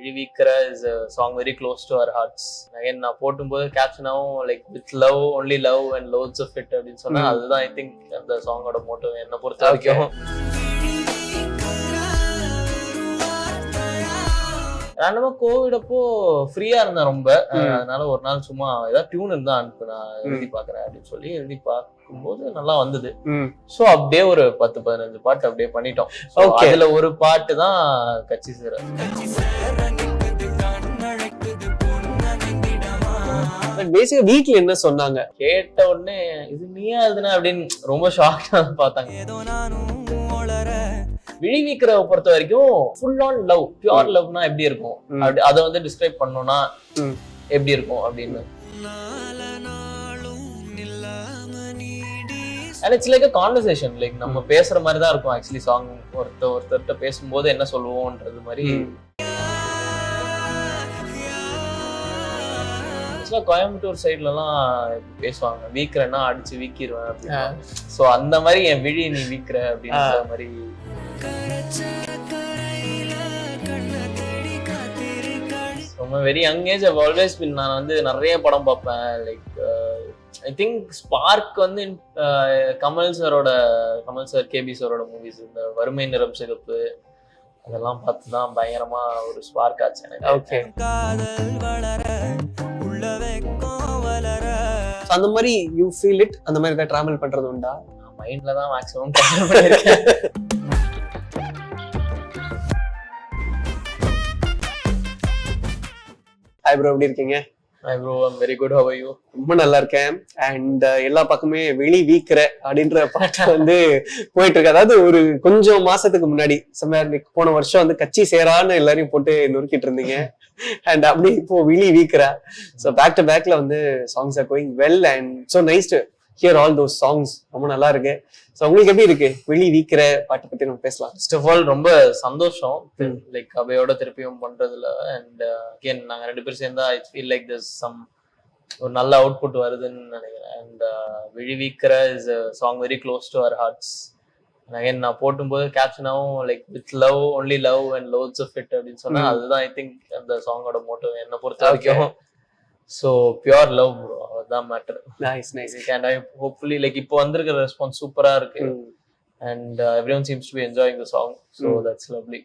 விழிவிக்கிற is song very close to our hearts again நான் போட்டும்போது கேப்ஷனாவும் like with love only love and lots of it அப்படின்னு சொன்னா ம். அதுதான் ஐ திங்க் அந்த சாங்கோட மோட்டோ என்னை பொறுத்த. வரைக்கும் ரேண்டமா கோவிட் அப்போ ஃப்ரீயா இருந்தேன் ரொம்ப. அதனால ஒரு நாள் சும்மா ஏதாவது டியூன் இருந்தா அனுப்பு நான் எழுதி பாக்குறேன் அப்படின்னு சொல்லி எழுதி பார்க்கும்போது நல்லா வந்தது. சோ அப்படியே ஒரு பத்து பதினஞ்சு பாட்டு அப்படியே பண்ணிட்டோம். அதுல ஒரு பாட்டு தான் கட்சி சேர பட் பேசிக்கா வீட்ல என்ன சொன்னாங்க? கேட்ட உடனே இது நீயா எழுதுன? அப்படின்னு ரொம்ப ஷாக்டா பார்த்தாங்க. விழிவிக்கிறத பொறுத்த வரைக்கும் ஃபுல் ஆன் லவ் பியூர் லவ்னா எப்படி இருக்கும். அப்படி அதை வந்து டிஸ்கிரைப் பண்ணோம்னா. எப்படி இருக்கும் அப்படின்னு. And it's like a conversation like நம்ம பேசுற மாதிரி தான் இருக்கும் ஆக்சுவலி சாங் ஒருத்தர் ஒருத்தர்கிட்ட பேசும்போது என்ன சொல்லுவோம்ன்றது மாதிரி. ம். ஆக்சுவலா கோயம்புத்தூர் சைட்லலாம் பேசுவாங்க. வீக்கிறேன்னா அடிச்சு வீக்கிடுவேன். அப்படின்னு. ஸோ அந்த மாதிரி என் விழி நீ வீக்கிற அப்படின்ற மாதிரி. ரொம்ப very young age I've always been நான் வந்து நிறைய படம் பார்ப்பேன். லைக் ஐ திங்க் ஸ்பார்க் வந்து uh, கமல் சாரோட கமல் சார் கேபி சாரோட மூவிஸ் இந்த வறுமை நிறம் சிகப்பு அதெல்லாம் பார்த்து தான் பயங்கரமா ஒரு ஸ்பார்க் ஆச்சு எனக்கு. ஓகே அந்த மாதிரி யூ ஃபீல் இட் அந்த மாதிரி ஏதாவது டிராவல் பண்றது உண்டா? மைண்ட்ல தான் மேக்ஸிமம் ஹாய் ப்ரோ எப்படி இருக்கீங்க? Bro very good how you ரொம்ப நல்லா இருக்கேன். அண்ட் எல்லா பக்கமே வெளி வீக்கிற அப்படின்ற பாட்டு வந்து போயிட்டு இருக்கு. அதாவது ஒரு கொஞ்சம் மாசத்துக்கு முன்னாடி சம்மர் போன வருஷம் வந்து கட்சி சேரான்னு எல்லாரையும் போட்டு நொறுக்கிட்டு இருந்தீங்க. அண்ட் அப்படியே இப்போ விழி வீக்கிறா. ஸோ பேக் டு பேக்ல வந்து songs are going well and so nice hear all those songs ரொம்ப நல்லா இருக்கு ஸோ உங்களுக்கு எப்படி இருக்கு? வெளி வீக்கிற பாட்டை பத்தி நம்ம பேசலாம். ஃபர்ஸ்ட் ஆஃப் ஆல் ரொம்ப சந்தோஷம். லைக் அவையோட திருப்பியும் பண்றதுல. அண்ட் அகேன் நாங்க ரெண்டு பேரும் சேர்ந்தா it feel like this some ஒரு நல்ல அவுட்புட் வருதுன்னு நினைக்கிறேன். And விழிவிக்கிற is song very close to our hearts again நான் போட்டும்போது கேப்ஷனாவும் like with love only love and lots of it அப்படின்னு சொன்னா. அதுதான் ஐ திங்க் அந்த சாங்கோட மோட்டோ என்னை பொறுத்த வரைக்கும் ஸோ பியூர் லவ் அதுதான் matter nice nice and I hopefully like இப்போ வந்திருக்கிற ரெஸ்பான்ஸ் சூப்பரா இருக்கு. And everyone seems to enjoying the song so. That's lovely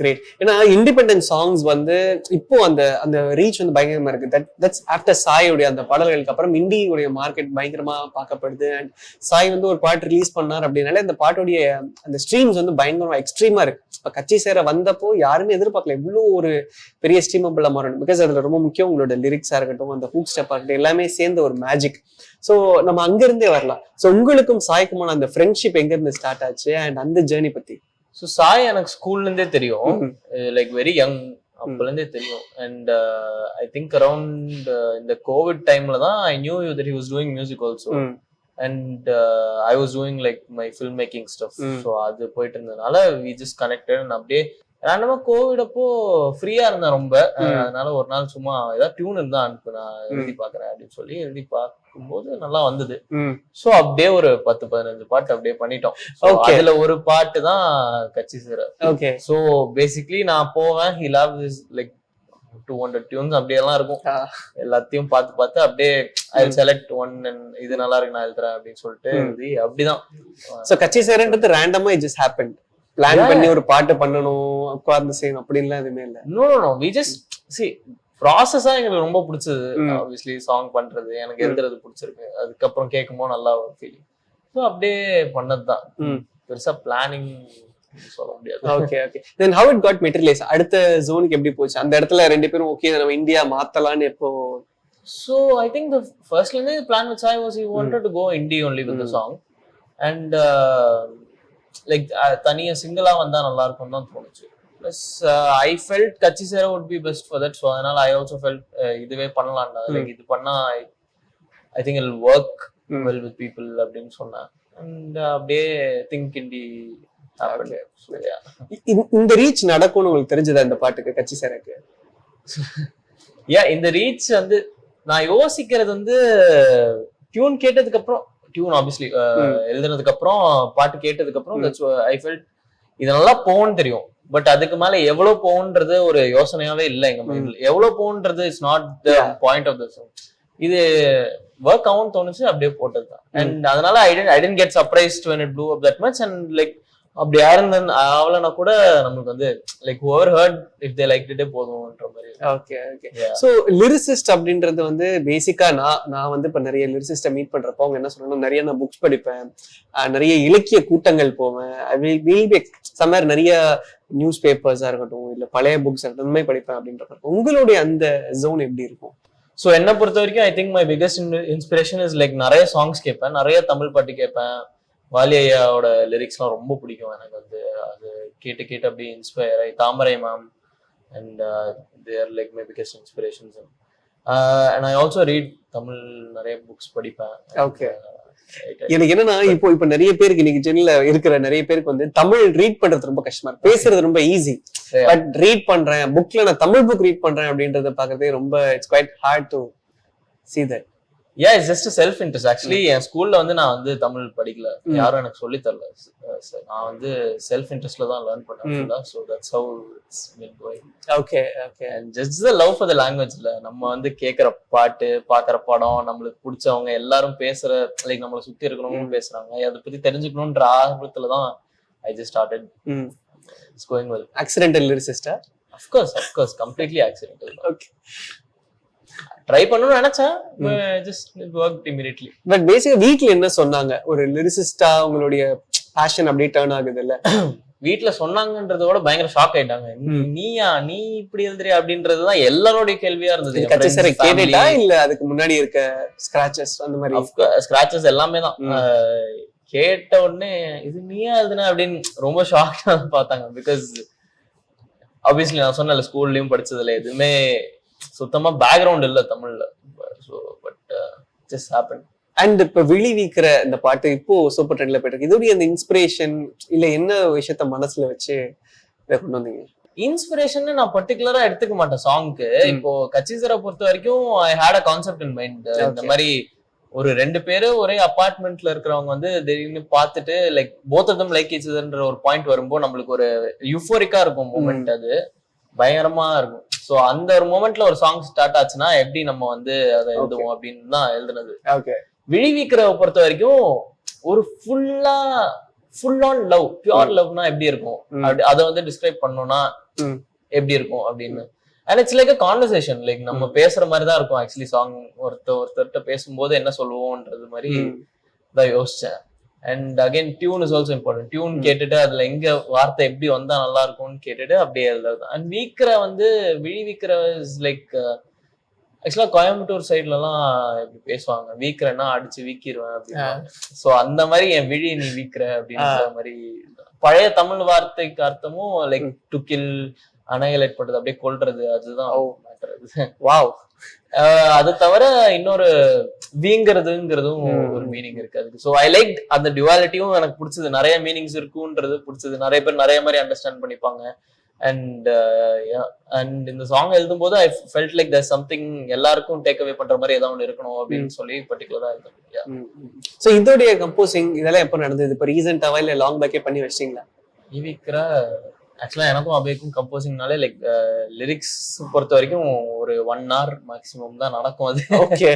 great ஏன்னா இண்டிபெண்டன்ட் சாங்ஸ் வந்து இப்போ அந்த அந்த ரீச் வந்து பயங்கரமா இருக்கு. தட் தட்ஸ் ஆஃப்டர் சாயுடைய அந்த பாடல்களுக்கு அப்புறம் இண்டியுடைய மார்க்கெட் பயங்கரமா பார்க்கப்படுது. அண்ட் சாய் வந்து ஒரு பாட்டு ரிலீஸ் பண்ணார் அப்படின்னாலே அந்த பாட்டுடைய அந்த ஸ்ட்ரீம்ஸ் வந்து பயங்கரமா எக்ஸ்ட்ரீமா இருக்கு. இப்போ கட்சி சேர வந்தப்போ யாருமே எதிர்பார்க்கல. இவ்வளோ ஒரு பெரிய ஸ்ட்ரீமபிளா மாறணும். பிகாஸ் அதுல ரொம்ப முக்கியம் உங்களோட லிரிக்ஸா இருக்கட்டும் அந்த ஹூக் ஸ்டெப்பா இருக்கட்டும் எல்லாமே சேர்ந்த ஒரு மேஜிக் ஸோ நம்ம அங்கிருந்தே வரலாம். ஸோ உங்களுக்கும் சாய்க்குமான அந்த ஃப்ரெண்ட்ஷிப் எங்கிருந்து ஸ்டார்ட் ஆச்சு? அண்ட் அந்த ஜேர்னி பத்தி. ஸோ சாய் எனக்கு ஸ்கூல்ல இருந்தே தெரியும். லைக் வெரி யங் அப்பல இருந்தே தெரியும் அண்ட் ஐ திங்க் அரௌண்ட் இந்த கோவிட் டைம்ல தான் I knew you that he was doing music also. And I was doing like my film making stuff. So அது போயிட்டு இருந்ததுனால வி ஜஸ்ட் கனெக்டட் அப்படியே ரேண்டமா கோவிட் அப்போ ஃப்ரீயா இருந்தேன் ரொம்ப. அதனால ஒரு நாள் சும்மா ஏதாவது டியூன் இருந்தா அனுப்பு நான் எழுதி பாக்குறேன் அப்படின்னு சொல்லி எழுதி பார்க்கும்போது நல்லா வந்தது. சோ அப்படியே ஒரு பத்து பதினஞ்சு பாட்டு அப்படியே பண்ணிட்டோம். அதுல ஒரு பாட்டு தான் கட்சி சேர ஓகே சோ பேசிக்லி நான் போவேன் he love this like two hundred tunes அப்படியெல்லாம் இருக்கும் ஆ. எல்லாத்தையும் பார்த்து பார்த்து அப்படியே ஐ. செலக்ட் ஒன் இது நல்லா இருக்கு நான் எழுதுறேன் அப்படின்னு சொல்லிட்டு அப்படிதான் சோ கட்சி சேரன்றது ரேண்டமா இட் ஜஸ்ட் ஹேப்பன் பிளான். பண்ணி ஒரு பாட்டு பண்ணணும் உட்கார்ந்து செய்யணும் அப்படின்லாம் எதுவுமே இல்ல. No no no we just see ப்ராசஸா எங்களுக்கு ரொம்ப பிடிச்சது. ஆப்வியஸ்லி சாங் பண்றது எனக்கு. எழுதுறது பிடிச்சிருக்கு. அதுக்கப்புறம் கேட்கும்போது நல்லா ஒரு ஃபீலிங் ஸோ அப்படியே பண்ணதுதான். ம். பெருசா பிளானிங் சொல்ல முடியாது. Okay okay then how it got materialise அடுத்த ஜோனுக்கு எப்படி போச்சு? அந்த இடத்துல ரெண்டு பேரும் ஓகே நம்ம இந்தியா மாத்தலாம்னு எப்போ? So I think the firstly the plan with Sai was he wanted to go indie only with the Mm. Song, and uh, like uh, தனியா சிங்கிளா வந்தா நல்லா இருக்கும் தான் தோணுச்சு. ப்ளஸ் ஐ ஃபெல்ட் கச்சி சேரா would be best for that so அதனால I also felt இதுவே பண்ணலாம்டா Mm. லைக் இது பண்ணா I think it'll work. Well with people அப்படின்னு சொன்னேன். அண்ட் அப்படியே திங்க் இண்டி இந்த ரீச் நடக்கும்னு உங்களுக்கு தெரிஞ்சதா இந்த பாட்டுக்கு கட்சி சேரக்கு? யா இந்த ரீச் வந்து நான் யோசிக்கிறது வந்து டியூன் கேட்டதுக்கு அப்புறம் டியூன் ஆப்வியஸ்லி ம். எழுதுனதுக்கு அப்புறம் பாட்டு கேட்டதுக்கு அப்புறம். ஐ ஃபெல்ட் இது நல்லா போகும்னு தெரியும். பட் அதுக்கு மேல எவ்வளவு போகுன்றது ஒரு யோசனையாவே இல்ல எங்க மைண்ட்ல எவ்வளவு போகுன்றது it's not the. Point of the song இது ஒர்க் ஆகும் தோணுச்சு அப்படியே போட்டதுதான். அண்ட் அதனால I didn't I didn't get surprised when it blew up that much. And like அப்படி யாருந்தன் ஆகலனா கூட நம்மளுக்கு வந்து like over hurt if they like இட்டே போதும்ன்ற மாதிரி ஓகே ஓகே. ஸோ லிரிசிஸ்ட் அப்படின்றது வந்து பேசிக்கா நான் நான் வந்து இப்போ நிறைய லிரிசிஸ்ட்டை மீட் பண்றப்போ அவங்க என்ன சொல்றாங்க நிறைய நான் புக்ஸ் படிப்பேன். நிறைய இலக்கிய கூட்டங்கள் போவேன். வில் பி சம்மர் நிறைய நியூஸ் பேப்பர்ஸா இருக்கட்டும் இல்ல பழைய புக்ஸ் இருக்கட்டும் மாதிரி படிப்பேன் அப்படின்ற உங்களுடைய அந்த ஜோன் எப்படி இருக்கும்? ஸோ என்னை பொறுத்த வரைக்கும் I think my biggest inspiration is like நிறைய சாங்ஸ் கேட்பேன். நிறைய தமிழ் பாட்டு கேட்பேன். வாலி ஐயாவோட லிரிக்ஸ்லாம் ரொம்ப பிடிக்கும். எனக்கு வந்து அது கேட்டு கேட்டு அப்படியே இன்ஸ்பயர் ஆகி Thamarai ma'am and there like my biggest inspirations and I also read Tamil நிறைய புக்ஸ் படிப்பேன். Okay. எனக்கு என்னன்னா இப்போ இப்போ நிறைய பேருக்கு இன்னைக்கு ஜென்ல இருக்கிற நிறைய பேருக்கு வந்து தமிழ் ரீட் பண்றது ரொம்ப கஷ்டமா இருக்கு. பேசுறது ரொம்ப ஈஸி. பட் ரீட் பண்றேன் புக்ல நான் தமிழ் புக் ரீட் பண்றேன் அப்படின்றத பாக்குறதே ரொம்ப it's quite hard to see that. Yeah it's just self interest actually என் ஸ்கூல்ல வந்து நான் வந்து தமிழ் படிக்கல. ம். யாரும் எனக்கு சொல்லி தரல. Uh, நான் வந்து செல்ஃப் இன்ட்ரெஸ்ட்ல தான் லேர்ன் பண்ணேன் so that's how it's been going. Okay okay and just the love for the லாங்குவேஜ்ல நம்ம வந்து கேட்குற பாட்டு பார்க்குற படம் நம்மளுக்கு பிடிச்சவங்க எல்லாரும் பேசுற லைக் நம்மளை சுத்தி இருக்கணும்னு பேசுறாங்க. அதை பத்தி தெரிஞ்சுக்கணுன்ற ஆர்வத்துல தான் I just started it's going well accidental லிரிசிஸ்டா of course of course completely accidental okay try பண்ணணும்னு நினைச்சேன் ஜஸ்ட் ஒர்க் இமீடியட்லி பட் பேசிக்கா வீட்ல என்ன சொன்னாங்க? ஒரு லிரிசிஸ்டா உங்களுடைய பேஷன் அப்படியே டேர்ன் ஆகுது இல்ல வீட்ல சொன்னாங்கன்றத விட பயங்கர ஷாக் ஆயிட்டாங்க. நீயா? நீ இப்படி எழுதுறியா? அப்படின்றதுதான் எல்லாரோடைய கேள்வியா இருந்தது. கேட்டுட்டா இல்ல அதுக்கு முன்னாடி இருக்க ஸ்கிராச்சஸ் அந்த மாதிரி? ஸ்கிராச்சஸ் எல்லாமே தான். கேட்ட உடனே இது நீயா எழுதுன? அப்படின்னு ரொம்ப ஷாக்டா பார்த்தாங்க. பிகாஸ் ஆப்வியஸ்லி நான் சொன்னல ஸ்கூல்லயும் படிச்சதுல எதுவுமே சுத்தமா பேக்ரவுண்ட் இல்ல தமிழ்ல. So but just happen and இப்ப விழிவிக்கிற இந்த பாட்டு இப்போ சூப்பர் ட்ரெண்ட்ல போயிட்டு இருக்கு இதோடைய அந்த இன்ஸ்பிரேஷன் இல்ல என்ன விஷயத்த மனசுல வச்சு இதை கொண்டு வந்தீங்க? இன்ஸ்பிரேஷன் நான் பர்டிகுலரா எடுத்துக்க மாட்டேன் சாங்க்கு. இப்போ கச்சிசரை பொறுத்த வரைக்கும் I had a concept in mind இந்த. மாதிரி ஒரு ரெண்டு பேரு ஒரே அபார்ட்மெண்ட்ல இருக்கிறவங்க வந்து திடீர்னு பார்த்துட்டு like both of them like ஈச்சதுன்ற ஒரு பாயிண்ட் வரும்போது நம்மளுக்கு ஒரு யூஃபோரிக்கா இருக்கும் மூமெண்ட் அது. பயங்கரமா இருக்கும். சோ அந்த ஒரு மூமெண்ட்ல ஒரு சாங் ஸ்டார்ட் ஆச்சுன்னா எப்படி நம்ம வந்து அதை எழுதுவோம் அப்படின்னு தான் எழுதுனது. ஓகே விழிவிக்கிறவ பொறுத்த வரைக்கும் ஒரு ஃபுல்லா ஃபுல் ஆன் லவ் பியூர் லவ்னா எப்படி இருக்கும்? ம். அப்படி அதை வந்து டிஸ்கிரைப் பண்ணோம்னா ம். எப்படி இருக்கும் அப்படின்னு. And it's like a conversation like நம்ம பேசுற மாதிரி தான் இருக்கும் ஆக்சுவலி சாங் ஒருத்தர் ஒருத்தர்கிட்ட பேசும்போது என்ன சொல்லுவோம்ன்றது மாதிரி தான் யோசிச்சேன். And again tune is also important tune. கேட்டுட்டு அதுல எங்க வார்த்தை எப்படி வந்தா நல்லா இருக்கும்னு கேட்டுட்டு அப்படியே எழுதுறது. அண்ட் வீக்கிற வந்து விழி வீக்கிற இஸ் லைக் ஆக்சுவலா கோயம்புத்தூர் சைட்ல எல்லாம் இப்படி பேசுவாங்க. வீக்கிறேன்னா அடிச்சு வீக்கிடுவேன் அப்படின்னு. சோ அந்த மாதிரி என் விழி நீ வீக்கிற அப்படின்ற மாதிரி. பழைய தமிழ் வார்த்தைக்கு அர்த்தமும் லைக் டு கில் பண்றது அப்படியே கொல்றது அதுதான் அது. வாவ் அது தவிர இன்னொரு வீங்கிறதுங்கிறதும். ஒரு மீனிங் இருக்கு அதுக்கு. ஸோ ஐ லைக் அந்த டியூவாலிட்டியும் எனக்கு பிடிச்சது. நிறைய மீனிங்ஸ் இருக்குன்றது பிடிச்சது. நிறைய பேர் நிறைய மாதிரி அண்டர்ஸ்டாண்ட் பண்ணிப்பாங்க. அண்ட் அண்ட் இந்த சாங் எழுதும்போது I felt like there something எல்லாருக்கும் டேக் அவே பண்ற மாதிரி ஏதாவது ஒன்று இருக்கணும் அப்படின்னு சொல்லி பர்டிகுலரா எழுதுறேன் சோ இதோடைய கம்போசிங் இதெல்லாம் எப்போ நடந்தது? இப்போ ரீசெண்டாவா இல்ல லாங் பேக்கே பண்ணி வச்சிட்டீங்களா? ஈவிக்கிற ஆக்சுவலா எனக்கும் அபேக்கும் கம்போசிங்னாலே லைக் லிரிக்ஸ் பொறுத்த வரைக்கும் ஒரு ஒன் hour மேக்ஸிமம் தான் நடக்கும் அது. ஓகே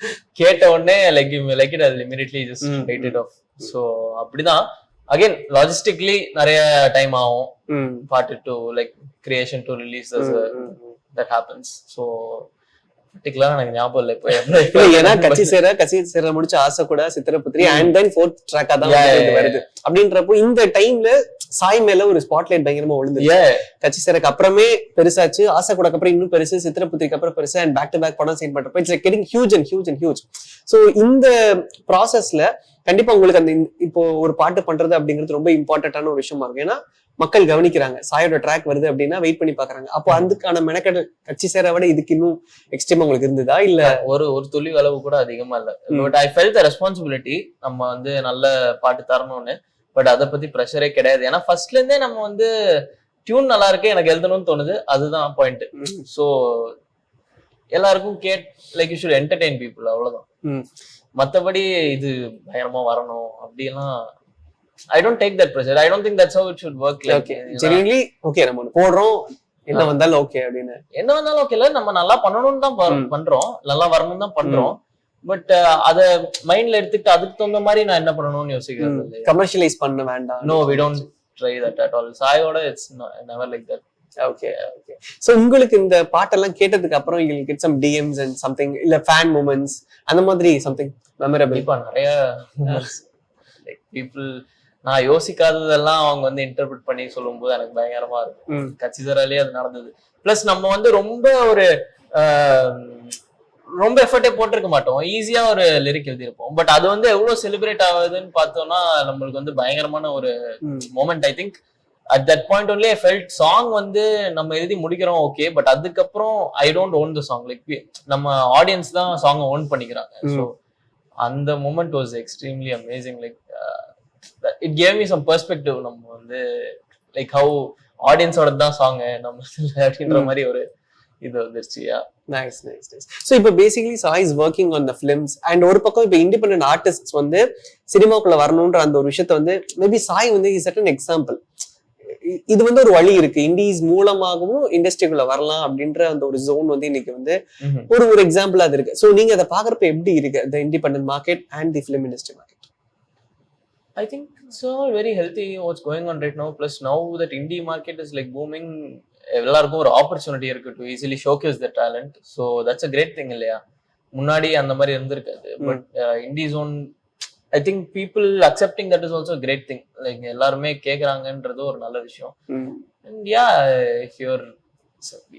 கேட்ட உடனே லைக் லைக் இட் அது immediately just write it off so அப்படிதான். அகைன் லாஜிஸ்டிக்லி நிறைய டைம் ஆகும். பாட்டு to like creation to release that happens so பர்டிகுலரா எனக்கு ஞாபகம் இல்லை இப்போ ஏன்னா கட்சி சேர கட்சி சேர முடிச்ச ஆசை கூட சித்திரபுத்திரி அண்ட் தென் ஃபோர்த் ட்ராக்கா தான் வருது. அப்படின்றப்போ இந்த டைம்ல சாய் மேல ஒரு ஸ்பாட்லைட் பயங்கரமா விழுந்து. கட்சி சேரக்கு அப்புறமே பெருசாச்சு. ஆசை கூடக்கு அப்புறம் இன்னும் பெருசு சித்திரபுத்திரிக்கு அப்புறம் பெருசு அண்ட் பேக் டு பேக் படம் சைன் பண்றப்ப it's getting huge and huge and huge so இந்த ப்ராசஸ்ல கண்டிப்பா உங்களுக்கு அந்த இப்போ ஒரு பாட்டு பண்றது அப்படிங்கிறது ரொம்ப இம்பார்ட்டன்டான ஒரு விஷயமா இருக்கும். ஏன்னா மக்கள் கவனிக்கிறாங்க. சாயோட ட்ராக் வருது அப்படின்னா வெயிட் பண்ணி பாக்குறாங்க. அப்போ அதுக்கான மெனக்கெடல் கட்சி சேர விட இதுக்கு இன்னும் எக்ஸ்ட்ரீம் உங்களுக்கு இருந்ததா? இல்ல ஒரு ஒரு துளி அளவு கூட அதிகமா இல்ல. But I felt the responsibility நம்ம வந்து நல்ல பாட்டு தரணும்னு. பட் அதை பத்தி ப்ரெஷரே கிடையாது. ஏன்னா ஃபர்ஸ்ட்ல இருந்தே நம்ம வந்து டியூன் நல்லா இருக்கு எனக்கு எழுதணும்னு தோணுது. அதுதான் பாயிண்ட் ஸோ எல்லாருக்கும் get like you should entertain people அவ்வளவுதான். மத்தபடி இது பயங்கரமா வரணும் அப்படியெல்லாம் I don't take that pressure I don't think that's how it should work like okay genuinely okay நம்ம போடுறோம். என்ன வந்தாலும் ஓகே அப்படின்னு. என்ன வந்தாலும் ஓகே இல்ல நம்ம நல்லா பண்ணணும்னு தான். பண்றோம். நல்லா வரணும்னு தான் பண்றோம். பட் அத மைண்ட்ல எடுத்துக்கிட்டு அதுக்கு தகுந்த மாதிரி நான் என்ன பண்ணணும்னு யோசிக்கிறது இல்லையா? கமர்ஷியலைஸ் பண்ண வேண்டாம் no we don't try that at all சாயோட it's never like that okay okay so உங்களுக்கு இந்த பாட்டெல்லாம் கேட்டதுக்கு அப்புறம் you get some DMs and something இல்ல ஃபேன் மூமெண்ட்ஸ் அந்த மாதிரி சம்திங் மெமரபிள் கண்டிப்பா நிறைய லைக் பீப்புள் நான் யோசிக்காததெல்லாம் அவங்க வந்து இன்டர்பிரட் பண்ணி சொல்லும்போது எனக்கு பயங்கரமா இருக்கும். கச்சிதராலே அது நடந்தது. பிளஸ் நம்ம வந்து ரொம்ப ஒரு ரொம்ப எஃபர்ட்டே போட்டிருக்க மாட்டோம். ஈஸியா ஒரு லிரிக் எழுதியிருப்போம். பட் அது வந்து எவ்வளவு செலிப்ரேட் ஆகுதுன்னு பார்த்தோம்னா நம்மளுக்கு வந்து பயங்கரமான ஒரு moment I think at that point only felt song வந்து நம்ம எழுதி முடிக்கிறோம் ஓகே பட் அதுக்கப்புறம் I don't own the song like நம்ம ஆடியன்ஸ் தான் சாங் ஓன் பண்ணிக்கிறாங்க. ஸோ அந்த moment was extremely amazing like it gave me some perspective நம்ம வந்து லைக் ஹவு ஆடியன்ஸோட தான் சாங் நம்ம அப்படின்ற. மாதிரி ஒரு இது வந்துருச்சுயா நைஸ் நைஸ் நைஸ் ஸோ இப்போ basically Sai is working on the films and ஒரு பக்கம் இப்போ இண்டிபெண்டன்ட் ஆர்டிஸ்ட் வந்து சினிமாக்குள்ள வரணுன்ற அந்த ஒரு விஷயத்த வந்து மேபி சாய் வந்து இஸ் அட் எக்ஸாம்பிள் இது வந்து ஒரு வழி இருக்கு. இண்டீஸ் மூலமாகவும் இண்டஸ்ட்ரிக்குள்ள வரலாம் அப்படின்ற அந்த ஒரு ஜோன் வந்து இன்னைக்கு வந்து ஒரு ஒரு எக்ஸாம்பிளா அது இருக்கு. ஸோ நீங்க அதை பாக்குறப்ப எப்படி இருக்கு? The independent market and the film industry market I think it's all very healthy what's going on right now. Plus now that indie market is like booming, எல்லாருக்கும் ஒரு ஆப்பர்ச்சுனிட்டி இருக்கு to easily showcase the talent so that's a great thing இல்லையா? முன்னாடி அந்த மாதிரி இருந்திருக்காது. But indie zone I think people accepting that is also great thing like எல்லாருமே கேட்குறாங்கன்றது ஒரு நல்ல விஷயம். And yeah if your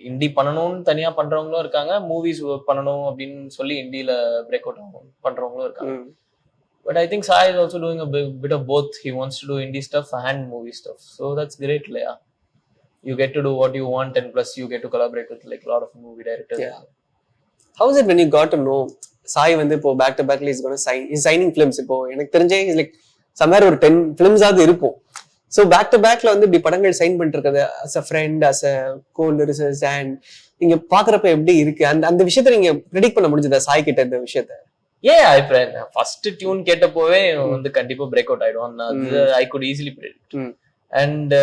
indie பண்ணணும்னு தனியா பண்றவங்களும் இருக்காங்க. மூவிஸ் பண்ணணும் அப்படின்னு சொல்லி இண்டியில பிரேக் அவுட் பண்றவங்களும் இருக்காங்க. think Sai is also doing a bit, bit of both. He wants to do indie stuff and movie stuff. So that's great, Leia. You get to do what you want, and plus you get to collaborate with like a lot of movie directors. Yeah. How's it when you got to know Sai வந்து இப்போ back to பேக்ல is gonna sign is signing films இப்போ. எனக்கு தெரிஞ்சே like somewhere ஒரு ten ஃபிலிம்ஸாவது இருக்கும். So back to பேக்ல வந்து இப்படி படங்கள் சைன் பண்ணிட்டு இருக்கிறது as a friend as a co lyricists and நீங்க பாக்குறப்ப எப்படி இருக்கு? அந்த அந்த விஷயத்த நீங்க ப்ரெடிக்ட் பண்ண முடிஞ்சதா சாய் கிட்ட இந்த விஷயத்த? Yeah, I ஃபர்ஸ்ட் டியூன் கேட்டப்போவே வந்து கண்டிப்பா பிரேக் அவுட் ஆயிடும் அது I could easily predict. And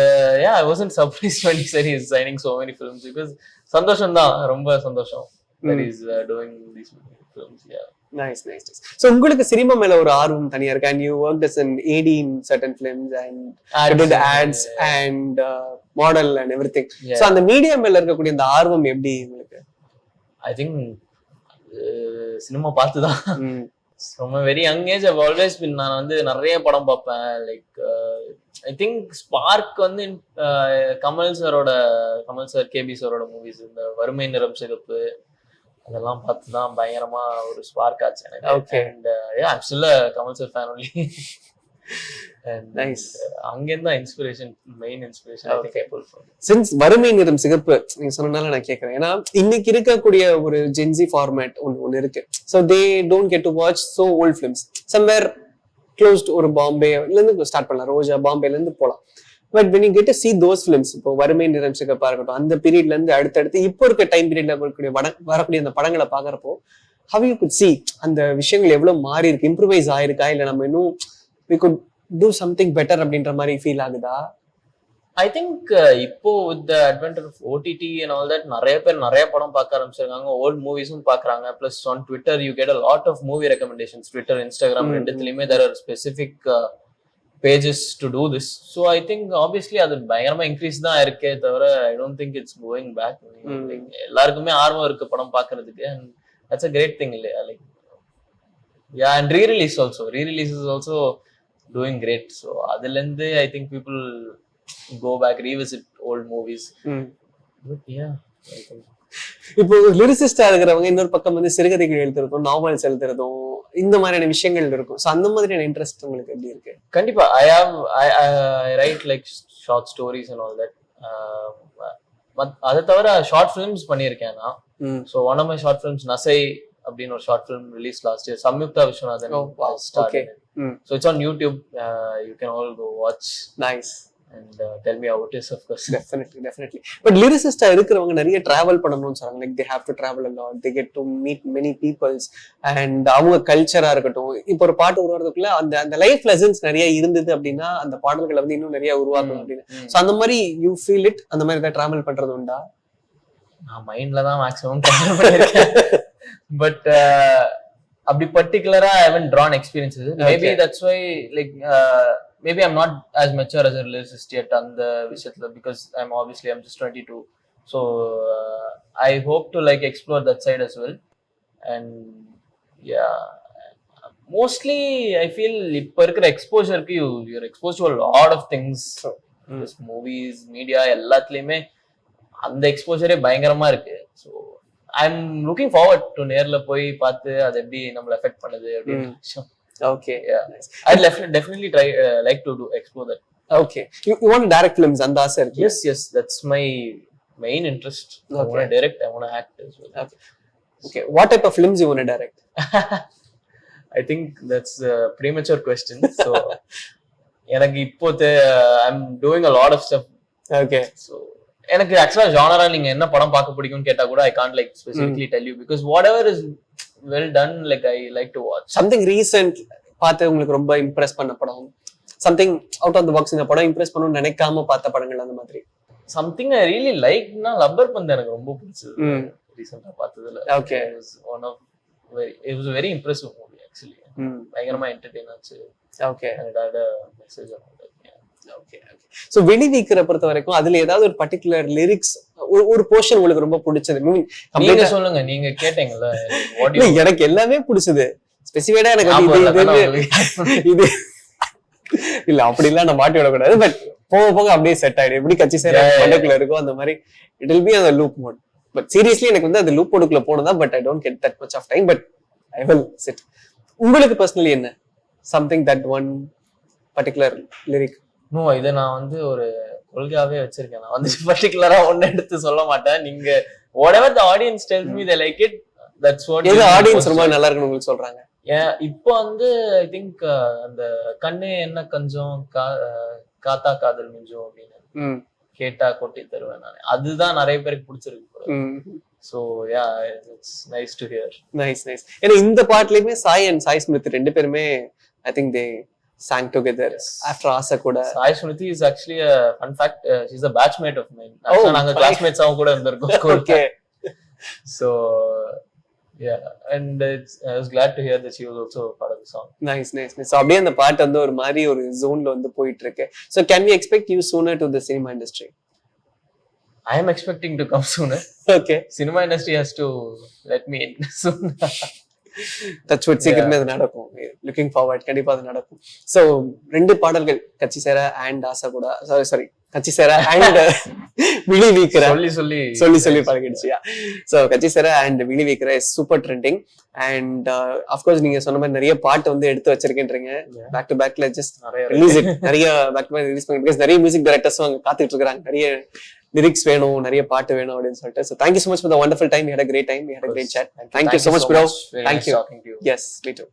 yeah I wasn't surprise பண்ணி சரி is signing so many films because சந்தோஷம் தான் ரொம்ப சந்தோஷம் that is doing these films yeah nice nice nice so உங்களுக்கு சினிமா மேல ஒரு ஆர்வம் தனியா இருக்கு? And you work as an AD in certain films and ads and model and everything so அந்த மீடியா மேல இருக்கக்கூடிய அந்த ஆர்வம் எப்படி உங்களுக்கு? ஐ திங்க் சினிமா பார்த்து தான் a very young age I've always been. நான் வந்து நிறைய படம் பார்ப்பேன். லைக் ஐ திங்க் ஸ்பார்க் வந்து கமல் சாரோட கமல் சார் கேபி சாரோட மூவிஸ் இந்த வறுமை நிறம் சிகப்பு அதெல்லாம் பார்த்து தான் பயங்கரமா ஒரு ஸ்பார்க் ஆச்சு எனக்கு. And still Kamal sir fan only Nice. அங்கேருந்து தான் inspiration main inspiration I since Varumai Niram Sivappu நீங்க சொன்னனால நான் கேட்கறேன் ஏன்னா இன்னைக்கு இருக்கக்கூடிய ஒரு ஜென்சி ஃபார்மேட் ஒன்று ஒன்று இருக்கு. So they don't get to watch so old films somewhere closest ஒரு பாம்பேல இருந்து ஸ்டார்ட் பண்ணலாம். ரோஜா பாம்பேல இருந்து போகலாம் but when you get see those films இப்போ வறுமை நிறம் சிகப்பா இருக்கட்டும் அந்த பீரியட்ல இருந்து அடுத்தடுத்து இப்போ இருக்க டைம் பீரியட்ல வரக்கூடிய வரக்கூடிய அந்த படங்களை பாக்குறப்போ ஹவ் யூ குட் சி அந்த விஷயங்கள் எவ்வளவு மாறி இருக்கு இம்ப்ரூவைஸ் ஆயிருக்கா இல்ல நம்ம இன்னும் we could do something better அப்படின்ற மாதிரி ஃபீல் ஆகுதா? ஐ திங்க் இப்போ with the advent of OTT and all that நிறைய பேர் நிறைய படம் பார்க்க ஆரம்பிச்சிருக்காங்க. ஓல்ட் மூவிஸும் பார்க்கறாங்க. Plus on Twitter you get a lot of movie recommendations Twitter Instagram ரெண்டுத்துலயுமே there are specific pages to do this so I think obviously அது பயங்கரமா இன்க்ரீஸ் தான் இருக்கே தவிர I don't think it's going back. எல்லாருக்குமே ஆர்வம் இருக்கு படம் பார்க்கறதுக்கு. And that's a great thing இல்லையா? Like yeah and re release also re release is also doing great so அதுலேருந்து I think people go back revisit old movies இப்போ லிரிசிஸ்டா இருக்கிறவங்க இன்னொரு பக்கம் வந்து சிறுகதைகள் எழுதுறதும் நாவல்ஸ் எழுதுறதும் இந்த மாதிரியான விஷயங்கள் இருக்கும். ஸோ அந்த மாதிரியான இன்ட்ரெஸ்ட் உங்களுக்கு எப்படி இருக்கு? கண்டிப்பா. I have I write like short stories and all that அதை தவிர ஷார்ட் ஃபிலிம்ஸ் பண்ணியிருக்கேன் நான். So one of my short films Nasai அப்படின்னு ஒரு short film release last year Samyuktha Viswanathan. Hmm. So it's on YouTube you can all go watch nice tell me how it is, of course. Definitely definitely but லிரிசிஸ்டா இருக்கிறவங்க நிறைய travel பண்ணணும்னு சொல்றாங்க. Like they have to travel a lot they get to meet many peoples and அவங்க கல்ச்சரா இருக்கட்டும் இப்போ ஒரு பாட்டு உருவாறதுக்குள்ள அந்த அந்த லைஃப் லெசன்ஸ் நிறைய இருந்தது அப்படின்னா அந்த பாடல்களை வந்து இன்னும் நிறைய உருவாக்கணும் அப்படின்னு. ஸோ அந்த மாதிரி யூ ஃபீல் இட் அந்த மாதிரி ஏதாவது டிராவல் பண்றது உண்டா? நான் மைண்ட்ல தான் மேக்ஸிமம் ட்ராவல் பண்ணியிருக்கேன். பட் அப்படி பர்டிகுலரா I haven't drawn experiences maybe. That's why like maybe I'm not as mature as lyricist yet அந்த விஷயத்துல because I'm obviously I'm just twenty two so I hope to like explore that side as well and yeah mostly I feel இப்போ இருக்கிற எக்ஸ்போஜருக்கு you you're expose to lot of things. Movies media எல்லாத்துலயுமே அந்த எக்ஸ்போஜரே பயங்கரமா இருக்கு. So I am looking forward to நேர்ல போய் பார்த்து அது எப்படி நம்மள எஃபெக்ட் பண்ணுது அப்படின்னு okay I definitely try like to do explore that okay you want direct films அந்த ஆசை இருக்கு yes yes that's my main interest I. Want direct I want act well. Okay what type of films you want direct I think that's premature question so எனக்கு இப்போ I'm doing a lot of step okay so எனக்கு ஆக்சுவலா ஜானரா நீங்க என்ன படம் பார்க்க பிடிக்கும்னு கேட்டா கூட I can't like specifically tell you because whatever is well done like I like to watch something recent பார்த்து உங்களுக்கு ரொம்ப இம்ப்ரெஸ் பண்ண படம். Something out of the box இந்த படம் இம்ப்ரெஸ் பண்ணணும்னு நினைக்காம பார்த்த படங்கள் அந்த மாதிரி. சம்திங் ஐ ரியலி லைக்னா லப்பர் பந்து எனக்கு ரொம்ப பிடிச்சது. ரீசெண்டா பார்த்ததுல. Okay. One of it was very impressive movie actually பயங்கரமா என்டர்டெயின் ஆச்சு. ஓகே அண்ட் மெசேஜ் ஸோ வெளிவீக்கிற பொறுத்த வரைக்கும் அதுல ஏதாவது ஒரு பர்டிகுலர் லிரிக்ஸ் ஒரு ஒரு போர்ஷன் உங்களுக்கு ரொம்ப பிடிச்சது. நீங்க சொல்லுங்க நீங்க கேட்டீங்கல்ல எனக்கு எல்லாமே பிடிச்சது. ஸ்பெசிஃபைடா எனக்கு இது- இல்ல அப்படி எல்லாம் நான் மாட்டி விடக்கூடாது. பட் போக போக அப்படியே செட் ஆயிடும். எப்படி கட்சி சேர. மண்டக்குள்ள இருக்கோ அந்த மாதிரி இட் வில் பி அந்த லூப் மோட் பட் சீரியஸ்லி எனக்கு வந்து அந்த லூப் மோடுக்குள்ள போனதா but I don't get that much of time but I will set உங்களுக்கு பர்சனலி என்ன? Something that one particular lyric no இதை நான் வந்து ஒரு கொள்கையாவே வச்சிருக்கேன். நான் வந்து பர்டிகுலரா ஒன்னு எடுத்து சொல்ல மாட்டேன். நீங்க the audience tells me they like it that's what எது is the ஆடியன்ஸ் ரொம்ப நல்லா இருக்குன்னு உங்களுக்கு சொல்றாங்க? ஏன் இப்போ வந்து ஐ திங்க் அந்த கண்ணே என்ன கஞ்சம் கா- காத்தா காதல் மிஞ்சம் அப்படின்னு ம். கேட்டா கொட்டி தருவேன் நான். அதுதான் நிறைய பேருக்கு பிடிச்சிருக்கு ம். So yeah it's nice to hear nice nice ஏன்னா இந்த பாட்டுலயுமே சாய் அண்ட் சாய் ஸ்மித் ரெண்டு பேருமே I think they song together after ஆசை கூட Sai Smriti is actually fun fact is a batchmate of mine Oh, நாங்க fine. கிளாஸ்மேட்ஸாவும் கூட இருந்திருக்கோம். Okay So yeah, and it's, I was glad to hear that she was also part of the song. Nice nice nice அப்படியே அந்த பாட்டு வந்து ஒரு மாதிரி ஒரு ஜோன்ல வந்து போயிட்டு இருக்கு so can we expect you sooner to the cinema industry I am expecting to come sooner. Okay Cinema industry has to let me in soon. Touch wood சீக்கிரமே அது நடக்கும். லுக்கிங் ஃபார்வர்ட் கண்டிப்பா அது நடக்கும். ஸோ ரெண்டு பாடல்கள் கட்சி சேர அண்ட் ஆசா கூட. சாரி சாரி கட்சி சேர அண்ட் விழி வீக்கிற. சொல்லி சொல்லி. சொல்லி சொல்லி பழகிடுச்சியா? ஸோ கட்சி சேர அண்ட் விழி வீக்கிற super trending and of course நீங்க சொன்ன மாதிரி நிறைய பாட்டு வந்து எடுத்து வச்சிருக்கேன்றீங்க. பேக் டு பேக்ல ஜஸ்ட் நிறைய ரிலீஸ் நிறைய பேக் டு பேக் ரிலீஸ் பண்ணி பிகாஸ் நிறைய மியூசிக் டைரக்டர்ஸும் அங்க காத்துட்டு இருக்காங்க. நிறைய லிரிக்ஸ் வேணும் நிறைய பாட்டு வேணும் அப்படின்னு சொல்லிட்டு. So thank you so much for the wonderful time had a great time had a great chat thank you so much bro you. Yes me too